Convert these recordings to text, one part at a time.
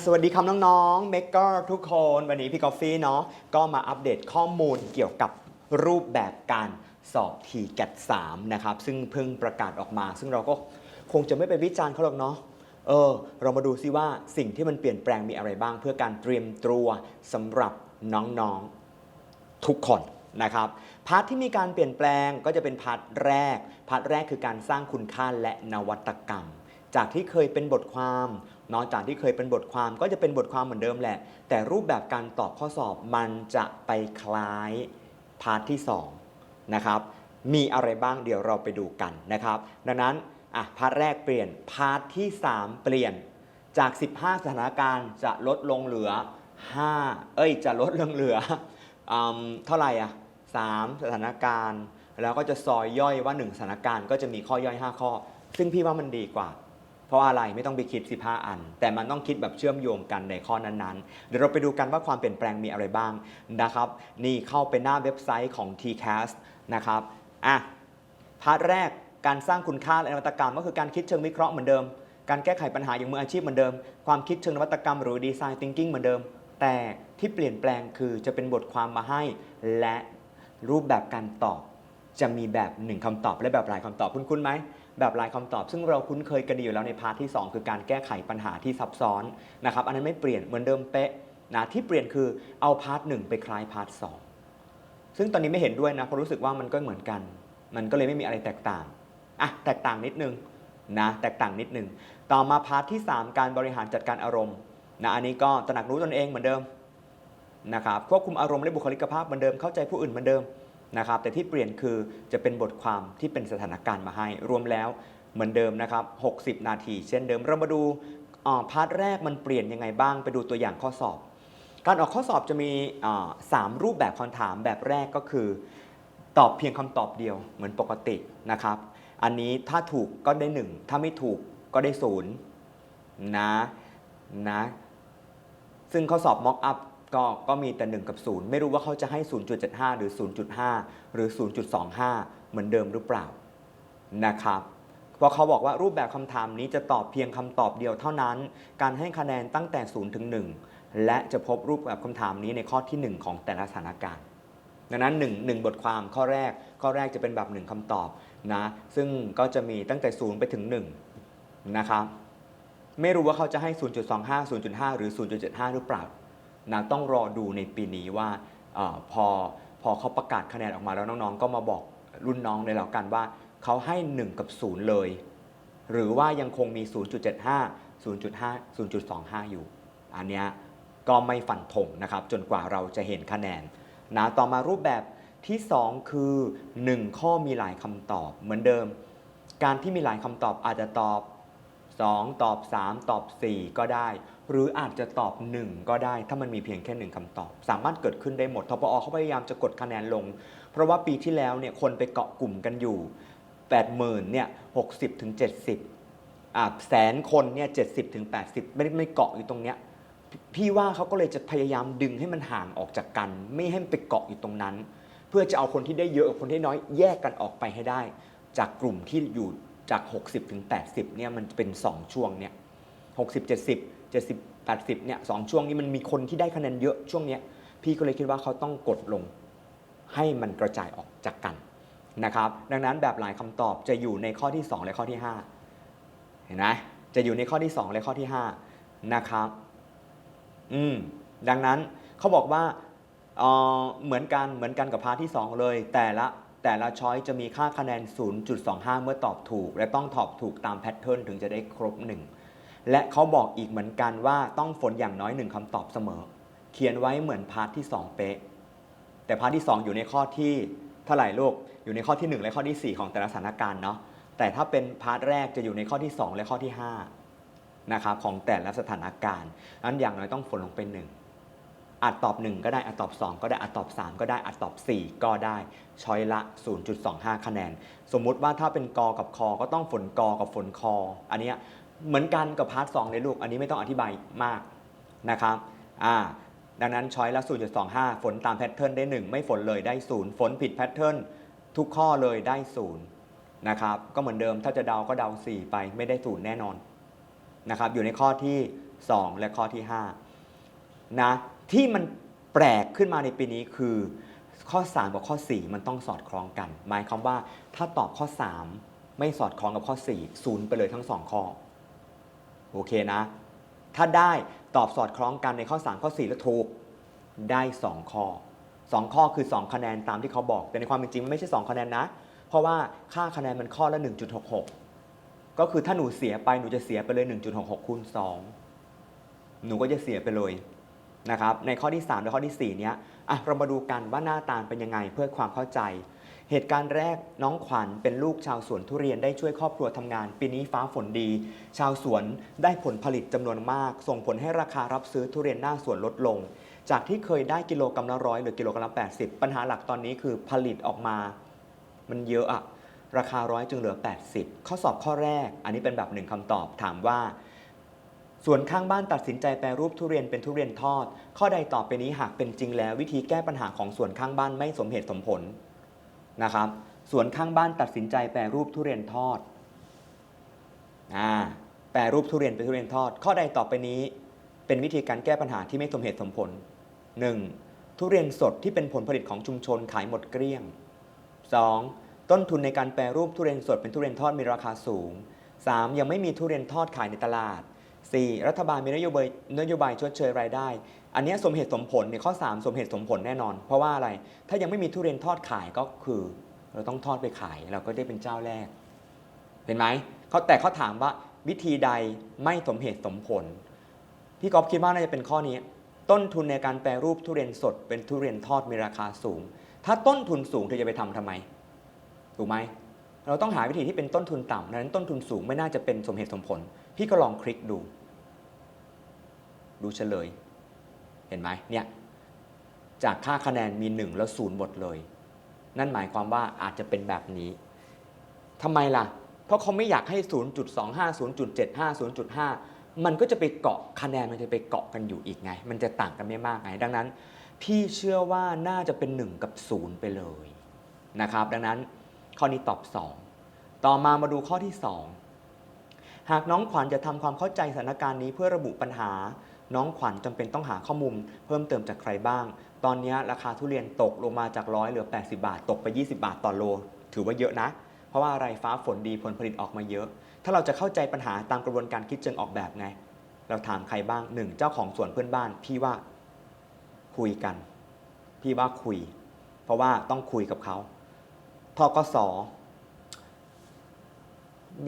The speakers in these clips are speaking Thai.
สวัสดีครับน้องๆเมกเกอร์ทุกคนวันนี้พี่กอฟฟี่เนาะก็มาอัปเดตข้อมูลเกี่ยวกับรูปแบบการสอบทีแกด3นะครับ ซึ่งเพิ่งประกาศออกมา ซึ่งเราก็คงจะไม่ไปวิจารณ์เขาหรอกเนาะเออ เรามาดูซิว่าสิ่งที่มันเปลี่ยนแปลงมีอะไรบ้าง เพื่อการเตรียมตัวสำหรับน้องๆทุกคนนะครับพาร์ทที่มีการเปลี่ยนแปลงก็จะเป็นพาร์ทแรกพาร์ทแรกคือการสร้างคุณค่าและนวัตกรรม จากที่เคยเป็นบทความ นอกจากที่เคยเป็นบทความก็จะเป็นบทความเหมือนเดิมแหละ แต่รูปแบบการตอบข้อสอบมันจะไปคล้ายพาร์ทที่2นะครับมีอะไรบ้างเดี๋ยวเราไปดูกันนะครับ ดังนั้นอะพาร์ทแรกเปลี่ยนพาร์ทที่ 3 เปลี่ยนจาก 15 สถานการณ์จะลดลงเหลือ 5 เอ้ยจะลดลงเหลืออเท่าไหร่อะ3สถานการณ์ แล้วก็จะซอยย่อยว่า 1 สถานการณ์ก็จะมีข้อย่อย 5 ข้อ ซึ่งพี่ว่ามันดีกว่า เพราะอะไรไม่ต้องไปคิด 15 อัน แต่มันต้องคิดแบบเชื่อมโยงกันในข้อนั้นๆ เดี๋ยวเราไปดูกันว่าความเปลี่ยนแปลงมีอะไรบ้างนะครับ นี่เข้าไปหน้าเว็บไซต์ของ TCAS นะครับอะพาร์ทแรกการสร้างคุณค่าและนวัตกรรม ก็คือการคิดเชิงวิเคราะห์เหมือนเดิม การแก้ไขปัญหาอย่างมืออาชีพเหมือนเดิม ความคิดเชิงนวัตกรรมหรือดีไซน์ thinking เหมือนเดิม แต่ที่เปลี่ยนแปลงคือจะเป็นบทความมาให้ และรูปแบบการตอบ จะมีแบบหนึ่งคำตอบและแบบหลายคำตอบคุ้นๆไหม แบบหลายคำตอบ ซึ่งเราคุ้นเคยกันดีอยู่แล้วในพาร์ทที่ 2 คือการแก้ไขปัญหาที่ซับซ้อนนะครับ อันนั้นไม่เปลี่ยนเหมือนเดิมเป๊ะนะที่เปลี่ยนคือเอาพาร์ทหนึ่งไปคล้ายพาร์ทสองซึ่งตอนนี้ไม่เห็นด้วยนะเพราะรู้สึกว่ามันก็เหมือนกัน มันก็เลยไม่มีอะไรแตกต่างอะแตกต่างนิดนึงนะแตกต่างนิดนึงต่อมาพาร์ทที่ 3 การบริหารจัดการอารมณ์นะอันนี้ก็ตระหนักรู้ตนเองเหมือนเดิมนะครับควบคุมอารมณ์และบุคลิกภาพเหมือนเดิมเข้าใจผู้อื่นเหมือนเดิม นะครับแต่ที่เปลี่ยนคือจะเป็นบทความที่เป็นสถานการณ์มาให้ รวมแล้วเหมือนเดิมนะครับ 60 นาที เช่นเดิมเรามาดูพาร์ทแรกมันเปลี่ยนยังไงบ้างไปดูตัวอย่างข้อสอบ การออกข้อสอบจะมีสามรูปแบบคำถามแบบแรกก็คือ ตอบเพียงคำตอบเดียวเหมือนปกตินะครับ อันนี้ถ้าถูกก็ได้ 1 ถ้าไม่ถูกก็ได้ศูนย์นะนะซึ่งข้อสอบ mock up ก็ ก็มีแต่ 1 กับ 0 ไม่รู้ว่าเขาจะให้ 0.75 หรือ 0.5 หรือ 0.25 เหมือนเดิมหรือเปล่านะครับเพราะเขาบอกว่ารูปแบบคำถามนี้จะตอบเพียงคำตอบเดียวเท่านั้น การให้คะแนนตั้งแต่ 0 ถึง 1 และจะพบรูปแบบคำถามนี้ในข้อที่ 1 ของแต่ละสถานการณ์ดังนั้น1 1บทความข้อแรกข้อแรกจะเป็นแบบ 1คำตอบนะซึ่งก็จะมีตั้งแต่ 0 ไปถึง 1 นะครับ ไม่รู้ว่าเขาจะให้ 0.25 0.5 หรือ 0.75 หรือเปล่า นะต้องรอดูในปีนี้ว่าอพอพอเขาประกาศคะแนนออกมาแล้วน้องๆ ก็มาบอกรุ่นน้องเลยแล้วกันว่าเขาให้ 1 กับ 0 เลย หรือว่ายังคงมี 0.75 0.5 0.25 อยู่ อันเนี้ยก็ไม่ฟันธงนะครับ จนกว่าเราจะเห็นคะแนนนะต่อมารูปแบบที่ 2 คือ 1 ข้อมีหลายคำตอบเหมือนเดิม การที่มีหลายคำตอบอาจจะตอบ 2 ตอบ 3 ตอบ 4 ก็ได้ หรืออาจจะตอบ 1 ก็ได้ ถ้ามันมีเพียงแค่1คำตอบ สามารถเกิดขึ้นได้หมดทปอเขาพยายามจะกดคะแนนลง เพราะว่าปีที่แล้วเนี่ยคนไปเกาะกลุ่มกันอยู่ 80,000เนี่ย60ถึง70อ่าแสนคนเนี่ย70ถึง80 ไม่ได้ไม่เกาะอยู่ตรงเนี้ยพพี่ว่าเขาก็เลยจะพยายามดึงให้มันห่างออกจากกัน ไม่ให้มันไปเกาะอยู่ตรงนั้น เพื่อจะเอาคนที่ได้เยอะกับคนที่น้อยแยกกันออกไปให้ได้ จากกลุ่มที่อยู่ จาก 60ถึง80เนี่ยมันเป็น 2 ช่วงเนี่ย60 70 70 80เนี่ยสองช่วงนี้มันมีคนที่ได้คะแนนเยอะช่วงเนี้ยพี่ก็เลยคิดว่าเขาต้องกดลง ให้มันกระจายออกจากกันนะครับ ดังนั้นแบบหลายคำตอบจะอยู่ในข้อที่ 2 และข้อที่ 5 เห็นไหมจะอยู่ในข้อที่ 2 และข้อที่ 5 นะครับ อืมดังนั้นเขาบอกว่าเอ่อเหมือนกันเหมือนกันกับพาร์ทที่ 2 เลย แต่ละ แต่ละช้อยจะมีค่าคะแนน 0.25 เมื่อตอบถูก และต้องตอบถูกตามแพทเทิร์นถึงจะได้ครบ 1 และเขาบอกอีกเหมือนกันว่าต้องฝนอย่างน้อย1คำตอบเสมอ เขียนไว้เหมือนพาร์ทที่ 2 เป๊ะ แต่พาร์ทที่ 2 อยู่ในข้อที่เท่าไหร่ลูกอยู่ในข้อที่ 1 และข้อที่ 4 ของแต่ละสถานการณ์เนาะแต่ถ้าเป็นพาร์ทแรกจะอยู่ในข้อที่ 2 และข้อที่5นะครับของแต่ละสถานการณ์นั้นอย่างน้อยต้องฝนลงเป็น1 อาจตอบ 1 ก็ได้อาจตอบ 2 ก็ได้อาจตอบ 3 ก็ได้อาจตอบ 4 ก็ได้ช้อยละ 0.25 คะแนน สมมุติว่าถ้าเป็นกอกับคอก็ต้องฝนกอกับฝนคอ อันนี้เหมือนกันกับพาร์ท2เลยลูก อันนี้ไม่ต้องอธิบายมากนะครับอ่าดังนั้นช้อยละ 0.25 ฝนตามแพทเทิร์นได้ 1 ไม่ฝนเลยได้ 0 ฝนผิดแพทเทิร์นทุกข้อเลยได้ 0 นะครับ ก็เหมือนเดิมถ้าจะเดาก็เดา 4 ไปไม่ได้ 0 แน่นอนนะครับ อยู่ในข้อที่ 2 และข้อที่ 5 นะ ที่มันแปลกขึ้นมาในปีนี้คือ ข้อ 3 กับข้อ 4 มันต้องสอดคล้องกัน หมายความว่าถ้าตอบข้อ 3 ไม่สอดคล้องกับข้อ 4 ศูนย์ไปเลยทั้ง 2 ข้อ โอเคนะ ถ้าได้ตอบสอดคล้องกันในข้อ 3 ข้อ 4 แล้วถูกได้ 2 ข้อ 2 ข้อคือ 2 คะแนนตามที่เขาบอก แต่ในความเป็นจริงมันไม่ใช่ 2 คะแนนนะ เพราะว่าค่าคะแนนมันข้อละ 1.66 ก็คือถ้าหนูเสียไปหนูจะเสียไปเลย 1.66คูณ2หนูก็จะเสียไปเลย นะครับในข้อที่ 3 และข้อที่ 4 เนี้ยอะเรามาดูกันว่าหน้าตาเป็นยังไงเพื่อความเข้าใจ เหตุการณ์แรกน้องขวัญเป็นลูกชาวสวนทุเรียนได้ช่วยครอบครัวทำงาน ปีนี้ฟ้าฝนดี ชาวสวนได้ผลผลิตจำนวนมาก ส่งผลให้ราคารับซื้อทุเรียนหน้าสวนลดลง จากที่เคยได้กิโลกรัมละร้อยหรือกิโลกรัมละ80ปัญหาหลักตอนนี้คือผลิตออกมา มันเยอะอะราคาร้อยจึงเหลือ 80 ข้อสอบข้อแรก อันนี้เป็นแบบหนึ่งคำตอบถามว่า ส่วนข้างบ้านตัดสินใจแปรรูปทุเรียนเป็นทุเรียนทอด ข้อใดต่อไปนี้หากเป็นจริงแล้ววิธีแก้ปัญหาของส่วนข้างบ้านไม่สมเหตุสมผลนะครับ ส่วนข้างบ้านตัดสินใจแปรรูปทุเรียนทอดอ่าแปรรูปทุเรียนเป็นทุเรียนทอด ข้อใดต่อไปนี้ เป็นวิธีการแก้ปัญหาที่ไม่สมเหตุสมผล 1. ทุเรียนสดที่เป็นผลผลิตของชุมชนขายหมดเกลี้ยง 2. ต้นทุนในการแปรรูปทุเรียนสดเป็นทุเรียนทอดมีราคาสูง 3. ยังไม่มีทุเรียนทอดขายในตลาด 4. รัฐบาลมีนโยบายนโยบายชดเชยรายได้ อันนี้สมเหตุสมผลในข้อ 3 สมเหตุสมผลแน่นอน เพราะว่าอะไร ถ้ายังไม่มีทุเรียนทอดขายก็คือ เราต้องทอดไปขาย เราก็ได้เป็นเจ้าแรก เห็นไหมเขาแต่เขาถามว่าวิธีใดไม่สมเหตุสมผล พี่กอฟคิดว่าน่าจะเป็นข้อนี้ ต้นทุนในการแปรรูปทุเรียนสด เป็นทุเรียนทอดมีราคาสูง ถ้าต้นทุนสูงเธอจะไปทำทำไม ถูกไหมเราต้องหาวิธีที่เป็นต้นทุนต่ำดังนั้นต้นทุนสูงไม่น่าจะเป็นสมเหตุสมผล พี่ก็ลองคลิกดู ดูเฉลย เห็นไหมเนี่ยจากค่าคะแนนมี 1 แล้วศูนย์หมดเลย นั่นหมายความว่าอาจจะเป็นแบบนี้ทำไมล่ะ เพราะเขาไม่อยากให้ 0.25 0.75 0.5 มันก็จะไปเกาะคะแนนมันจะไปเกาะกันอยู่อีกไง มันจะต่างกันไม่มากไง ดังนั้น พี่เชื่อว่าน่าจะเป็น 1 กับ 0 ไปเลยนะครับ ดังนั้นข้อนี้ตอบ 2 ต่อมามาดูข้อที่ 2 หากน้องขวัญจะทำความเข้าใจสถานการณ์นี้เพื่อระบุปัญหา น้องขวัญจำเป็นต้องหาข้อมูลเพิ่มเติมจากใครบ้าง ตอนนี้ราคาทุเรียนตกลงมาจากร้อยเหลือ 80 บาท ตกไป 20 บาทต่อโล ถือว่าเยอะนะ เพราะว่าอะไรฟ้าฝนดีผลผลิตออกมาเยอะ ถ้าเราจะเข้าใจปัญหาตามกระบวนการคิดเชิงออกแบบไง เราถามใครบ้างหนึ่งเจ้าของสวนเพื่อนบ้าน พี่ว่าคุยกัน พี่ว่าคุย เพราะว่าต้องคุยกับเขาทกส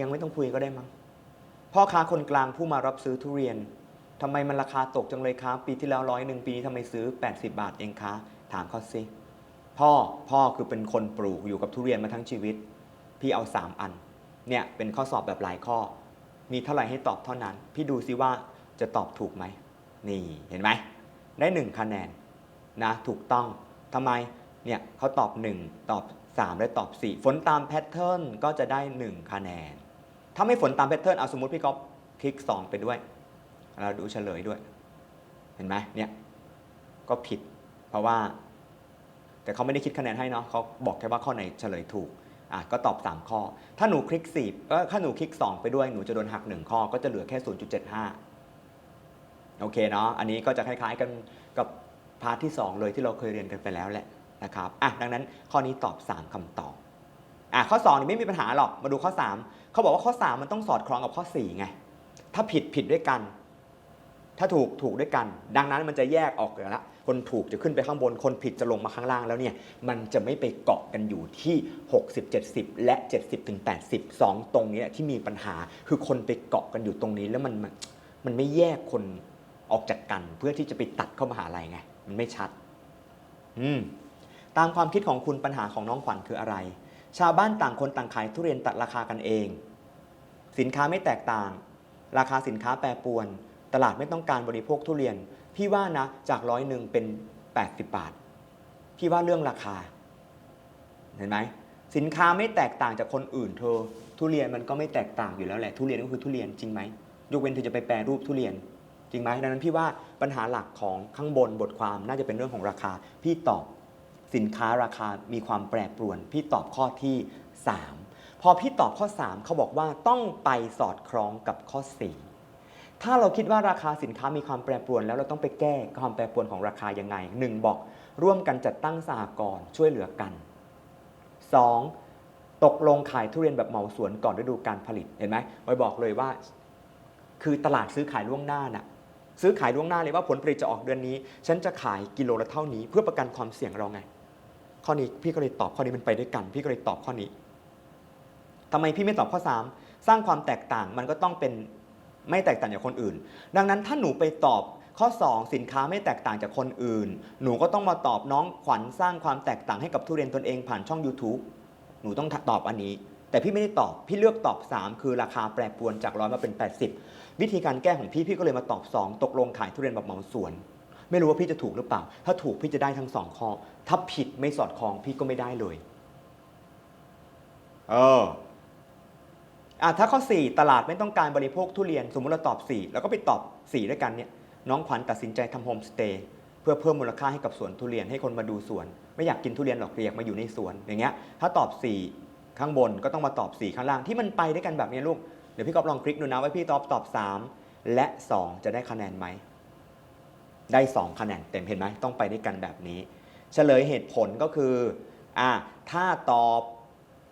ยังไม่ต้องคุยก็ได้มั้งพ่อค้าคนกลางผู้มารับซื้อทุเรียน ทำไมมันราคาตกจังเลยครับปีที่แล้วร้อยหนึ่งปีนี้ทำไมซื้อ 80 บาทเองคะถามเขาสิพ่อพ่อคือเป็นคนปลูกอยู่กับทุเรียนมาทั้งชีวิต พี่เอา 3 อัน เนี่ยเป็นข้อสอบแบบหลายข้อ มีเท่าไหร่ให้ตอบเท่านั้น พี่ดูซิว่าจะตอบถูกไหมนี่เห็นไหมได้1คะแนนนะถูกต้องทำไมเนี่ยเขาตอบ 1 ตอบ 3 และตอบ 4 ฝนตามแพทเทิร์นก็จะได้ 1 คะแนน ถ้าไม่ฝนตามแพทเทิร์นเอาสมมติพี่ก๊อฟคลิก 2 ไปด้วย เราดูเฉลยด้วย เห็นไหมเนี่ยก็ผิด เพราะว่า แต่เขาไม่ได้คิดคะแนนให้เนาะเขาบอกแค่ว่าข้อไหนเฉลยถูกอะก็ตอบ 3 ข้อ ถ้าหนูคลิก4เออถ้าหนูคลิก 2 ไปด้วยหนูจะโดนหัก 1 ข้อก็จะเหลือแค่ 0.75 โอเคเนาะอันนี้ก็จะคล้ายๆกันกับพาร์ทที่ 2 เลยที่เราเคยเรียนกันไปแล้วแหละนะครับอะดังนั้นข้อนี้ตอบ 3คำตอบอะข้อ2นี่ไม่มีปัญหาหรอกมาดูข้อ 3 เขาบอกว่าข้อ 3 มันต้องสอดคล้องกับข้อ4ไงถ้าผิดผิดด้วยกัน ถ้าถูกถูกด้วยกัน ดังนั้นมันจะแยกออกอยู่แล้วคนถูกจะขึ้นไปข้างบน คนผิดจะลงมาข้างล่างแล้วเนี่ย มันจะไม่ไปเกาะกันอยู่ที่ 60 70 และ 70ถึง80 2 ตรงนี้แหละที่มีปัญหา คือคนไปเกาะกันอยู่ตรงนี้แล้วมันมันไม่แยกคนออกจากกัน เพื่อที่จะไปตัดเข้ามาหาอะไรไง มันไม่ชัด อืม ตามความคิดของคุณปัญหาของน้องขวัญคืออะไร ชาวบ้านต่างคนต่างขายทุเรียนตัดราคากันเอง สินค้าไม่แตกต่าง ราคาสินค้าแปรปรวน ตลาดไม่ต้องการบริโภคทุเรียน พี่ว่านะ จากร้อยหนึ่งเป็น 80 บาท พี่ว่าเรื่องราคา เห็นไหมสินค้าไม่แตกต่างจากคนอื่นเธอ ทุเรียนมันก็ไม่แตกต่างอยู่แล้วแหละ ทุเรียนก็คือทุเรียนจริงไหมยกเว้นเธอจะไปแปรรูปทุเรียน จริงไหมดังนั้นพี่ว่าปัญหาหลักของข้างบนบทความน่าจะเป็นเรื่องของราคา พี่ตอบสินค้าราคามีความแปรปรวน พี่ตอบข้อที่ 3 พอพี่ตอบข้อ 3 เขาบอกว่าต้องไปสอดคล้องกับข้อ 4 ถ้าเราคิดว่าราคาสินค้ามีความแปรปรวน แล้วเราต้องไปแก้ความแปรปรวนของราคายังไงหนึ่งบอกร่วมกันจัดตั้งสหกรณ์ช่วยเหลือกัน 2. ตกลงขายทุเรียนแบบเหมาสวนก่อนฤดูการผลิตเห็นไหมไว้บอกเลยว่า คือตลาดซื้อขายล่วงหน้าน่ะซื้อขายล่วงหน้าเลยว่าผลผลิตจะออกเดือนนี้ ฉันจะขายกิโลละเท่านี้ เพื่อประกันความเสี่ยงเราไง ข้อนี้พี่ก็เลยตอบข้อนี้มันไปด้วยกัน พี่ก็เลยตอบข้อนี้ทำไมพี่ไม่ตอบข้อ 3 สร้างความแตกต่างมันก็ต้องเป็น ไม่แตกต่างจากคนอื่น ดังนั้นถ้าหนูไปตอบข้อ 2 สินค้าไม่แตกต่างจากคนอื่น หนูก็ต้องมาตอบน้องขวัญสร้างความแตกต่างให้กับทุเรียนตนเองผ่านช่อง YouTube หนูต้องตอบอันนี้ แต่พี่ไม่ได้ตอบ พี่เลือกตอบ 3 คือราคาแปรปรวนจากร้อยมาเป็น 80 วิธีการแก้ของพี่พี่ก็เลยมาตอบ 2 ตกลงขายทุเรียนแบบเหมาสวน ไม่รู้ว่าพี่จะถูกหรือเปล่า ถ้าถูกพี่จะได้ทั้งสองข้อ ถ้าผิดไม่สอดคล้องพี่ก็ไม่ได้เลย เออ อะถ้าข้อ 4 ตลาดไม่ต้องการบริโภคทุเรียน สมมติเราตอบ 4 แล้วก็ไปตอบ 4 ด้วยกันเนี่ยน้องขวัญตัดสินใจทำโฮมสเตย์เพื่อเพิ่มมูลค่าให้กับสวนทุเรียนให้คนมาดูสวน ไม่อยากกินทุเรียนหรอกเรียกมาอยู่ในสวนอย่างเงี้ยถ้าตอบ 4 ข้างบนก็ต้องมาตอบ 4 ข้างล่างที่มันไปด้วยกันแบบนี้ลูกเดี๋ยวพี่กอฟลองคลิกดูนะว่าพี่ตอบตอบ 3 และ 2 จะได้คะแนนไหมได้ 2 คะแนนเต็มเห็นไหมต้องไปด้วยกันแบบนี้ เฉลยเหตุผลก็คืออ่าถ้าตอบ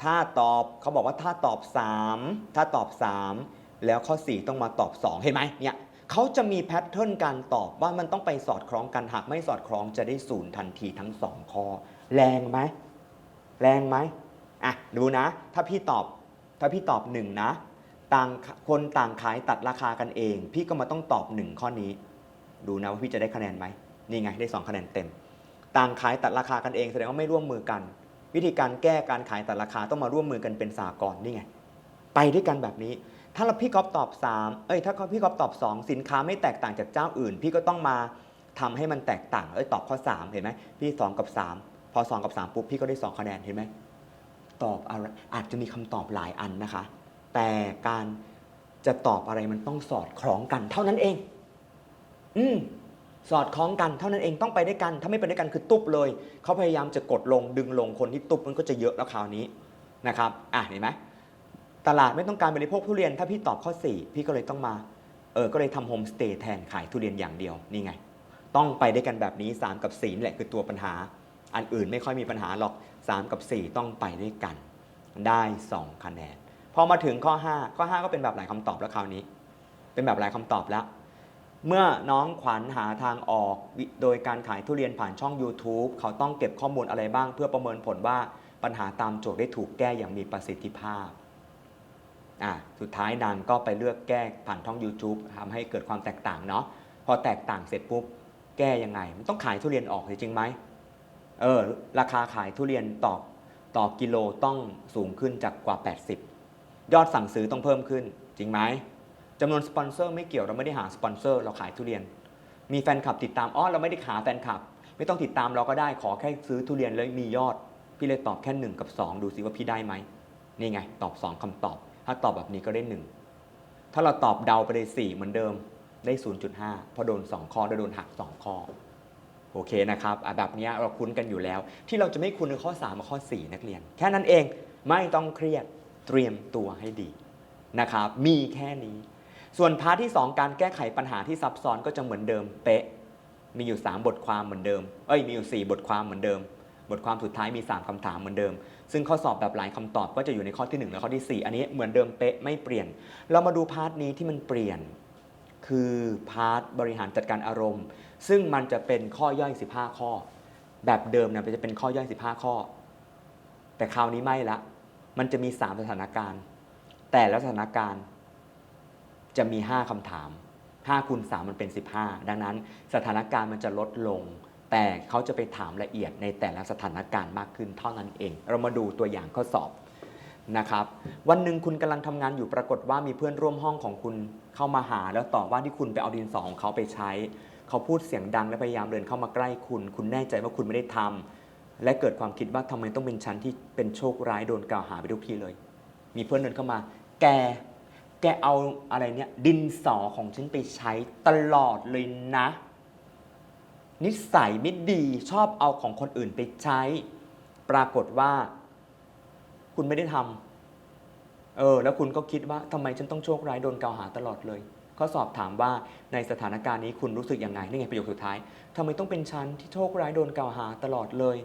ถ้าตอบเขาบอกว่าถ้าตอบ 3 ถ้าตอบ 3 แล้วข้อ 4 ต้องมาตอบ 2 เห็นไหมเนี่ยเขาจะมีแพทเทิร์นการตอบว่ามันต้องไปสอดคล้องกันหากไม่สอดคล้องจะได้ศูนย์ทันทีทั้ง 2 ข้อ แรงไหมแรงไหมอะดูนะ ถ้าพี่ตอบถ้าพี่ตอบ 1 นะ ต่างคนต่างขายตัดราคากันเอง พี่ก็มาต้องตอบ 1 ข้อนี้ ดูนะว่าพี่จะได้คะแนนไหมนี่ไงได้ 2 คะแนนเต็ม ต่างขายตัดราคากันเองแสดงว่าไม่ร่วมมือกัน วิธีการแก้การขายแตัดราคาต้องมาร่วมมือกันเป็นสากลนี่ไง ไปด้วยกันแบบนี้ ถ้าเราพี่ก๊อฟตอบ 3 เอ้ยถ้าพี่ก๊อฟตอบ 2 สินค้าไม่แตกต่างจากเจ้าอื่น พี่ก็ต้องมาทำให้มันแตกต่างเอ้ยตอบข้อ 3 เห็นไหมพี่ 2 กับ 3 พอ 2 กับ 3 ปุ๊บพี่ก็ได้ 2 คะแนนเห็นไหมตอบอะไรอาจจะมีคำตอบหลายอันนะคะ แต่การจะตอบอะไรมันต้องสอดคล้องกันเท่านั้นเอง อืม สอดคล้องกันเท่านั้นเองต้องไปด้วยกัน ถ้าไม่ไปด้วยกันคือตุ๊บเลย เขาพยายามจะกดลงดึงลงคนที่ตุ๊บมันก็จะเยอะแล้วคราวนี้นะครับอะเห็นไหมตลาดไม่ต้องการบริโภคทุเรียนถ้าพี่ตอบข้อ 4 พี่ก็เลยต้องมาเออก็เลยทำโฮมสเตย์แทนขายทุเรียนอย่างเดียวนี่ไง ต้องไปด้วยกันแบบนี้ 3 กับ4นี่แหละคือตัวปัญหา อันอื่นไม่ค่อยมีปัญหาหรอก 3 กับ 4 ต้องไปด้วยกัน ได้ 2 คะแนนพอมาถึงข้อ 5 ข้อ 5 ก็เป็นแบบหลายคำตอบแล้วคราวนี้ เป็นแบบหลายคำตอบแล้ว เมื่อน้องขวัญหาทางออกโดยการขายทุเรียนผ่านช่อง YouTube เขาต้องเก็บข้อมูลอะไรบ้าง เพื่อประเมินผลว่าปัญหาตามโจทย์ได้ถูกแก้อย่างมีประสิทธิภาพอะสุดท้ายนางก็ไปเลือกแก้ผ่านช่อง YouTube ทำให้เกิดความแตกต่างเนาะพอแตกต่างเสร็จปุ๊บแก้ยังไง มันต้องขายทุเรียนออกจริงไหมเออราคาขายทุเรียนต่อต่อกิโลต้องสูงขึ้นจากกว่า 80 ยอดสั่งซื้อต้องเพิ่มขึ้นจริงไหม จำนวนสปอนเซอร์ไม่เกี่ยวเราไม่ได้หาสปอนเซอร์เราขายทุเรียน มีแฟนคลับติดตามอ๋อเราไม่ได้หาแฟนคลับ ไม่ต้องติดตามเราก็ได้ขอแค่ซื้อทุเรียนแล้วมียอด พี่เลยตอบแค่1กับ 2 ดูซิว่าพี่ได้ไหมนี่ไง ตอบ 2คำตอบ ถ้าตอบแบบนี้ก็ได้ 1 ถ้าเราตอบเดาไปได้4เหมือนเดิมได้ 0.5เพราะโดน 2 ข้อแล้โดนหัก 2 ข้อ โอเคนะครับแบบนี้เราคุ้นกันอยู่แล้ว ที่เราจะไม่คุ้นคือข้อ3กับข้อ 4 นักเรียน แค่นั้นเองไม่ต้องเครียดเตรียมตัวให้ดีนะครับ มีแค่นี้ ส่วนพาร์ทที่ 2 การแก้ไขปัญหาที่ซับซ้อนก็จะเหมือนเดิมเป๊ะ มีอยู่ 3 บทความเหมือนเดิม เอ้ย มีอยู่ 4 บทความเหมือนเดิม บทความสุดท้ายมี 3คำถามเหมือนเดิม ซึ่งข้อสอบแบบหลายคำตอบก็จะอยู่ในข้อที่ 1 และข้อที่ 4 อันนี้เหมือนเดิมเป๊ะไม่เปลี่ยน เรามาดูพาร์ทนี้ที่มันเปลี่ยน คือพาร์ทบริหารจัดการอารมณ์ ซึ่งมันจะเป็นข้อย่อย 15 ข้อ แบบเดิมเนี่ยจะเป็นข้อย่อย 15 ข้อ แต่คราวนี้ไม่ละ มันจะมี 3 สถานการณ์ แต่ละสถานการณ์ จะมี 5คำถาม5คูณ3มันเป็น 15 ดังนั้นสถานการณ์มันจะลดลง แต่เขาจะไปถามละเอียดในแต่ละสถานการณ์มากขึ้นเท่านั้นเอง เรามาดูตัวอย่างข้อสอบนะครับ วันหนึ่งคุณกำลังทำงานอยู่ปรากฏว่ามีเพื่อนร่วมห้องของคุณเข้ามาหา แล้วต่อว่าที่คุณไปเอาดินสอของเขาไปใช้ เขาพูดเสียงดังและพยายามเดินเข้ามาใกล้คุณ คุณแน่ใจว่าคุณไม่ได้ทำและเกิดความคิดว่าทำไมต้องเป็นฉันที่เป็นโชคร้ายโดนกล่าวหาไปทุกทีเลย มีเพื่อนเดินเข้ามา แก แกเอาอะไรเนี่ย ดินสอของฉันไปใช้ตลอดเลยนะ นิสัยไม่ดีชอบเอาของคนอื่นไปใช้ ปรากฏว่า คุณไม่ได้ทำเออ แล้วคุณก็คิดว่าทำไมฉันต้องโชคร้ายโดนกล่าวหาตลอดเลยข้อสอบถามว่าในสถานการณ์นี้คุณรู้สึกยังไงนี่ไงประโยคสุดท้ายทำไมต้องเป็นฉันที่โชคร้ายโดนกล่าวหาตลอดเลย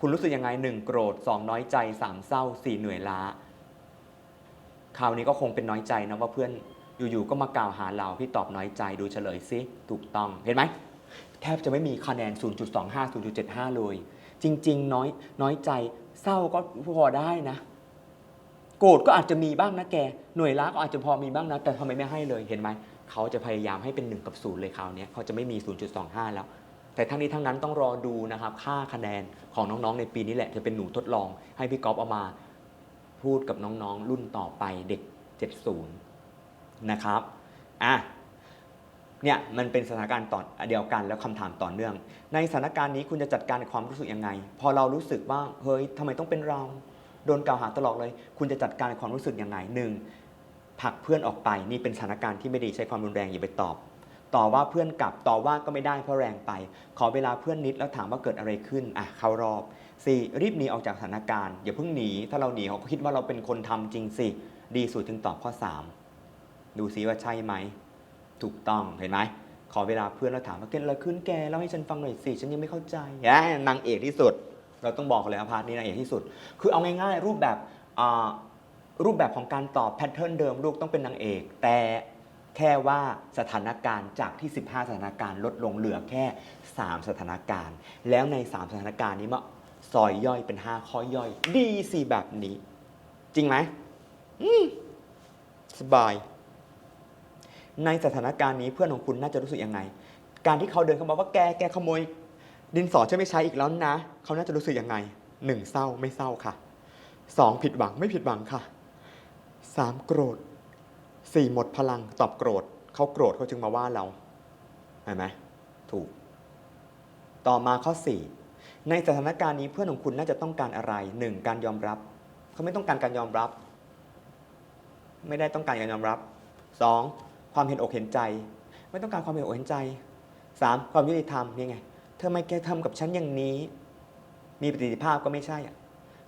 คุณรู้สึกยังไงหนึ่งโกรธสองน้อยใจสามเศร้าสี่เหนื่อยล้า คราวนี้ก็คงเป็นน้อยใจนะว่าเพื่อนอยู่ๆก็มากล่าวหาเราพี่ตอบน้อยใจดูเฉลยซิถูกต้องเห็นไหมแทบจะไม่มีคะแนน 0.25 0.75 เลย จริง ๆ น้อยน้อยใจเศร้าก็พอได้นะ โกรธก็อาจจะมีบ้างนะแก หน่วยล้าก็อาจจะพอมีบ้างนะ แต่ทำไมไม่ให้เลยเห็นไหม เขาจะพยายามให้เป็น 1 กับ 0 เลยคราวนี้เขาจะไม่มี 0.25 แล้ว แต่ทั้งนี้ทั้งนั้นต้องรอดูนะครับ ค่าคะแนนของน้องๆในปีนี้แหละจะเป็นหนูทดลองให้พี่ก๊อฟเอามา พูดกับน้องๆ รุ่นต่อไปเด็ก 70 นะครับอะเนี่ยมันเป็นสถานการณ์ต่อเดียวกันแล้วคำถามต่อเนื่อง ในสถานการณ์นี้คุณจะจัดการความรู้สึกยังไง พอเรารู้สึกว่าเฮ้ยทำไมต้องเป็นเรา โดนกล่าวหาตลอดเลย คุณจะจัดการความรู้สึกยังไงหนึ่งผลักเพื่อนออกไปนี่เป็นสถานการณ์ที่ไม่ดีใช้ความรุนแรงอย่าไปตอบ ต่อว่าเพื่อนกลับต่อว่าก็ไม่ได้เพราะแรงไป ขอเวลาเพื่อนนิดแล้วถามว่าเกิดอะไรขึ้นอะเข้ารอบ 4. รีบหนีออกจากสถานการณ์อย่าเพิ่งหนี ถ้าเราหนีเขาก็คิดว่าเราเป็นคนทำจริงสิ ดีสุดจึงตอบข้อ 3 ดูซิว่าใช่ไหม ถูกต้องเห็นไหมขอเวลาเพื่อนแล้วถามว่าเกิดอะไรขึ้นแกเล่าให้ฉันฟังหน่อยสิฉันยังไม่เข้าใจแหมนางเอกที่สุด เราต้องบอกเลยว่าพาร์ทนี้นางเอกที่สุด คือเอาง่ายๆ รูปแบบอ่ารูปแบบของการตอบแพทเทิร์นเดิมลูกต้องเป็นนางเอก แต่ แค่ว่าสถานการณ์จากที่ 15 สถานการณ์ลดลงเหลือแค่ 3 สถานการณ์ แล้วใน 3 สถานการณ์นี้มาซอยย่อยเป็น 5 ข้อย่อย ดีสิแบบนี้ จริงไหมมสบาย ในสถานการณ์นี้เพื่อนของคุณน่าจะรู้สึกยังไง การที่เขาเดินเข้ามาว่าแกแกขโมย ดินสอฉันไม่ใช้อีกแล้วนะ เขาน่าจะรู้สึกยังไงหนึ่งเศร้าไม่เศร้าค่ะสองผิดหวังไม่ผิดหวังค่ะสามโกรธ สี่หมดพลังตอบโกรธเขาโกรธเขาจึงมาว่าเราเห็นไหมถูก ต่อมาข้อ 4 ในสถานการณ์นี้เพื่อนของคุณน่าจะต้องการอะไรหนึ่งการยอมรับเขาไม่ต้องการการยอมรับ ไม่ได้ต้องการการยอมรับสองความเห็นอกเห็นใจ ไม่ต้องการความเห็นอกเห็นใจสามความยุติธรรมนี่ไงทำไม่แกทำกับฉันอย่างนี้ มีประสิทธิภาพก็ไม่ใช่อะ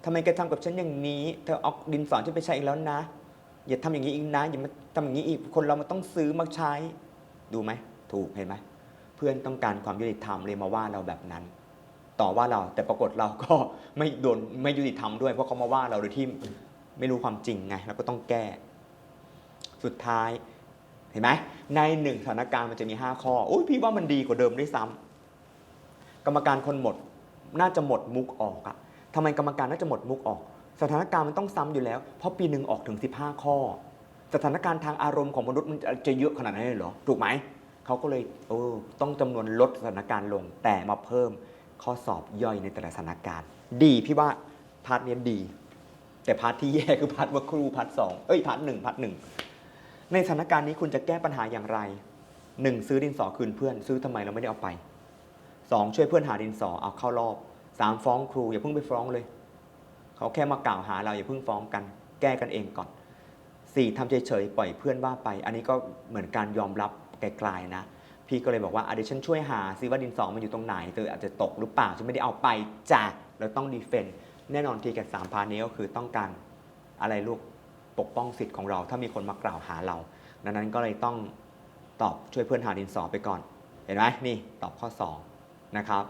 ทำไมแกทำกับฉันอย่างนี้ เธอเอาดินสอนฉันไปใช้อีกแล้วนะ อย่าทำอย่างนี้อีกนะอย่ามาทำอย่างนี้อีกคนเรามันต้องซื้อมาใช้ ดูไหมถูกเห็นไหมเพื่อนต้องการความยุติธรรมเลยมาว่าเราแบบนั้น ต่อว่าเราแต่ปรากฏเราก็ไม่โดนไม่ยุติธรรมด้วยเพราะเขามาว่าเราโดยที่ไม่รู้ความจริงไงเราก็ต้องแก้ สุดท้ายเห็นไหมในหนึ่งสถานการณ์มันจะมี 5 ข้ออุ้ยพี่ว่ามันดีกว่าเดิมด้วยซ้ำกรรมการคนหมดน่าจะหมดมุกออกอะทำไมกรรมการน่าจะหมดมุกออก สถานการณ์มันต้องซ้ำอยู่แล้ว เพราะปีหนึ่งออกถึง 15 ข้อ สถานการณ์ทางอารมณ์ของมนุษย์มันจะเยอะขนาดนั้นเลยเหรอ ถูกไหม เขาก็เลยเออต้องจำนวนลดสถานการณ์ลง แต่มาเพิ่มข้อสอบย่อยในแต่ละสถานการณ์ ดีพี่ว่าพาร์ทเนี้ยดี แต่พาร์ทที่แย่คือพาร์ทว่าครูพาร์ทสองเอ้ยพาร์ทหนึ่งพาร์ทหนึ่งในสถานการณ์นี้คุณจะแก้ปัญหาอย่างไร 1. ซื้อดินสอคืนเพื่อน ซื้อทำไมเราไม่ได้เอาไป 2. ช่วยเพื่อนหาดินสอเอาเข้ารอบ 3. ฟ้องครูอย่าเพิ่งไปฟ้องเลย เขาแค่มากล่าวหาเราอย่าเพิ่งฟ้องกัน แก้กันเองก่อน 4. ทำเฉยๆปล่อยเพื่อนว่าไป อันนี้ก็เหมือนการยอมรับไกลๆนะ พี่ก็เลยบอกว่าอะเดี๋ยวฉันช่วยหาซิว่าดินสอมันอยู่ตรงไหนเธออาจจะตกหรือเปล่าฉันไม่ได้เอาไปจ้ะเราต้องดีเฟนต์แน่นอนทีแกสามพาร์นี้ก็คือต้องการอะไรลูกปกป้องสิทธิ์ของเรา ถ้ามีคนมากล่าวหาเราดังนั้นก็เลยต้องตอบช่วยเพื่อนหาดินสอไปก่อน เห็นไหมนี่ตอบข้อ 2 นะครับ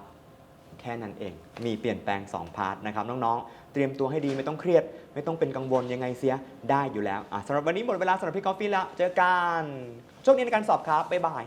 แค่นั้นเอง มีเปลี่ยนแปลง 2 พาร์ทนะครับน้องๆ เตรียมตัวให้ดีไม่ต้องเครียด ไม่ต้องเป็นกังวลยังไงเสียได้อยู่แล้วอะสำหรับวันนี้หมดเวลาสำหรับพี่กอฟฟี่แล้ว เจอกันโชคดีในการสอบครับบ๊ายบาย